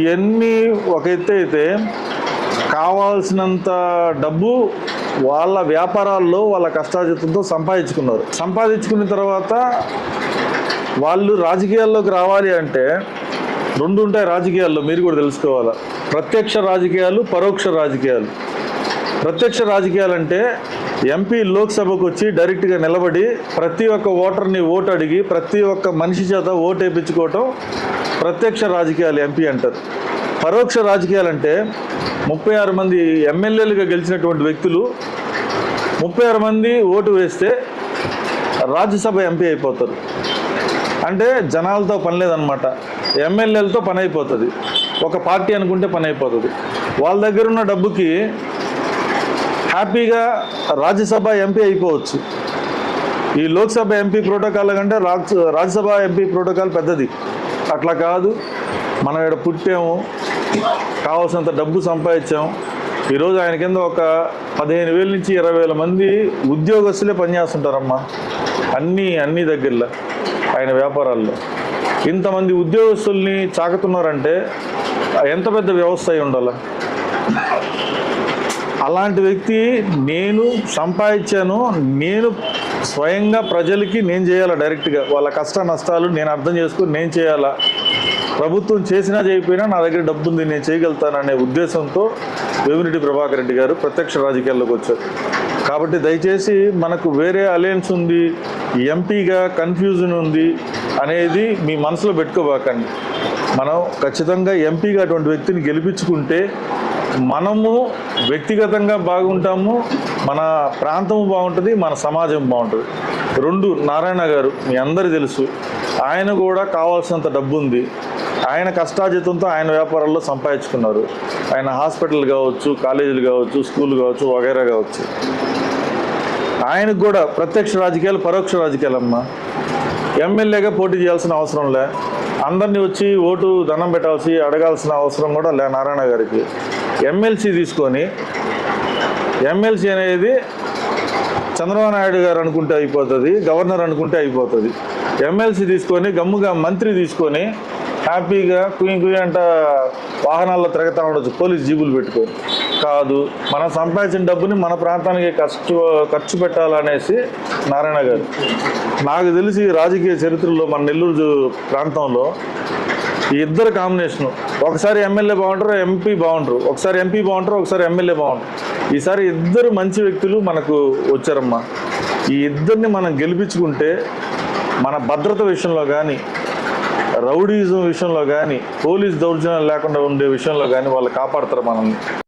ఇవన్నీ ఒక ఎత్తు అయితే కావాల్సినంత డబ్బు వాళ్ళ వ్యాపారాల్లో వాళ్ళ కష్టాజితంతో సంపాదించుకున్నారు. సంపాదించుకున్న తర్వాత వాళ్ళు రాజకీయాల్లోకి రావాలి అంటే రెండు ఉంటాయి రాజకీయాల్లో మీరు కూడా తెలుసుకోవాలి. ప్రత్యక్ష రాజకీయాలు పరోక్ష రాజకీయాలు. ప్రత్యక్ష రాజకీయాలు అంటే ఎంపీ లోక్సభకు వచ్చి డైరెక్ట్గా నిలబడి ప్రతి ఒక్క ఓటర్ని ఓటు అడిగి ప్రతి ఒక్క మనిషి చేత ఓటు వేయించుకోవటం ప్రత్యక్ష రాజకీయాలు ఎంపీ అంటారు. పరోక్ష రాజకీయాలు అంటే ముప్పై ఆరు మంది ఎమ్మెల్యేలుగా గెలిచినటువంటి వ్యక్తులు ముప్పై ఆరు మంది ఓటు వేస్తే రాజ్యసభ ఎంపీ అయిపోతారు. అంటే జనాలతో పని లేదనమాట ఎమ్మెల్యేలతో పని అయిపోతుంది ఒక పార్టీ అనుకుంటే పని అయిపోతుంది వాళ్ళ దగ్గర ఉన్న డబ్బుకి హ్యాపీగా రాజ్యసభ ఎంపీ అయిపోవచ్చు. ఈ లోక్సభ ఎంపీ ప్రోటోకాల్ కంటే రాజ్యసభ ఎంపీ ప్రోటోకాల్ పెద్దది. అట్లా కాదు. మనం ఇక్కడ పుట్టాము కావాల్సినంత డబ్బు సంపాదించాం ఈరోజు ఆయన కింద ఒక పదిహేను వేల నుంచి ఇరవై వేల మంది ఉద్యోగస్తులే పనిచేస్తుంటారమ్మా. అన్నీ అన్ని దగ్గరలో ఆయన వ్యాపారాల్లో. ఇంతమంది ఉద్యోగస్తుల్ని చాకుతున్నారంటే ఎంత పెద్ద వ్యవస్థ అయి ఉండాలి? అలాంటి వ్యక్తి నేను సంపాదించాను నేను స్వయంగా ప్రజలకి నేను చేయాలా డైరెక్ట్గా? వాళ్ళ కష్ట నష్టాలు నేను అర్థం చేసుకుని నేను చేయాలా? ప్రభుత్వం చేసినా చేయకపోయినా నా దగ్గర డబ్బు ఉంది నేను చేయగలుగుతాననే ఉద్దేశంతో వేమిరెడ్డి ప్రభాకర్ రెడ్డి గారు ప్రత్యక్ష రాజకీయాల్లోకి వచ్చారు. కాబట్టి దయచేసి మనకు వేరే అలయన్స్ ఉంది ఎంపీగా కన్ఫ్యూజన్ ఉంది అనేది మీ మనసులో పెట్టుకోబాకండి. మనం ఖచ్చితంగా ఎంపీగా అటువంటి వ్యక్తిని గెలిపించుకుంటే మనము వ్యక్తిగతంగా బాగుంటాము మన ప్రాంతము బాగుంటుంది మన సమాజం బాగుంటుంది. రెండు నారాయణ గారు మీ అందరు తెలుసు ఆయన కూడా కావాల్సినంత డబ్బు ఉంది ఆయన కష్టాజితంతో ఆయన వ్యాపారాల్లో సంపాదించుకున్నారు. ఆయన హాస్పిటల్ కావచ్చు కాలేజీలు కావచ్చు స్కూల్ కావచ్చు వగైరా కావచ్చు. ఆయనకు కూడా ప్రత్యక్ష రాజకీయాలు పరోక్ష రాజకీయాలమ్మా. ఎమ్మెల్యేగా పోటీ చేయాల్సిన అవసరం లే. అందరినీ వచ్చి ఓటు దండం పెట్టాల్సి అడగాల్సిన అవసరం కూడా లే నారాయణ గారికి. ఎమ్మెల్సీ తీసుకొని ఎమ్మెల్సీ అనేది చంద్రబాబు నాయుడు గారు అనుకుంటే అయిపోతుంది గవర్నర్ అనుకుంటే అయిపోతుంది. ఎమ్మెల్సీ తీసుకొని గమ్ముగా మంత్రి తీసుకొని హ్యాపీగా కుయ్యి కుయ్యి అంట వాహనాల్లో తిరగతా ఉండొచ్చు. పోలీస్ జీబులు పెట్టుకొని కాదు మనం సంపాదించిన డబ్బుని మన ప్రాంతానికి ఖర్చు ఖర్చు పెట్టాలనేసి నారాయణ గారు. నాకు తెలిసి రాజకీయ చరిత్రలో మన నెల్లూరు ప్రాంతంలో ఈ ఇద్దరు కాంబినేషను. ఒకసారి ఎమ్మెల్యే బాగుంటారు ఎంపీ బాగుంటారు. ఒకసారి ఎంపీ బాగుంటారు ఒకసారి ఎమ్మెల్యే బాగుంటారు. ఈసారి ఇద్దరు మంచి వ్యక్తులు మనకు వచ్చారమ్మా. ఈ ఇద్దరిని మనం గెలిపించుకుంటే మన భద్రత విషయంలో కానీ రౌడీజం విషయంలో కానీ పోలీస్ దౌర్జన్యం లేకుండా ఉండే విషయంలో కానీ వాళ్ళు కాపాడతారు మనల్ని.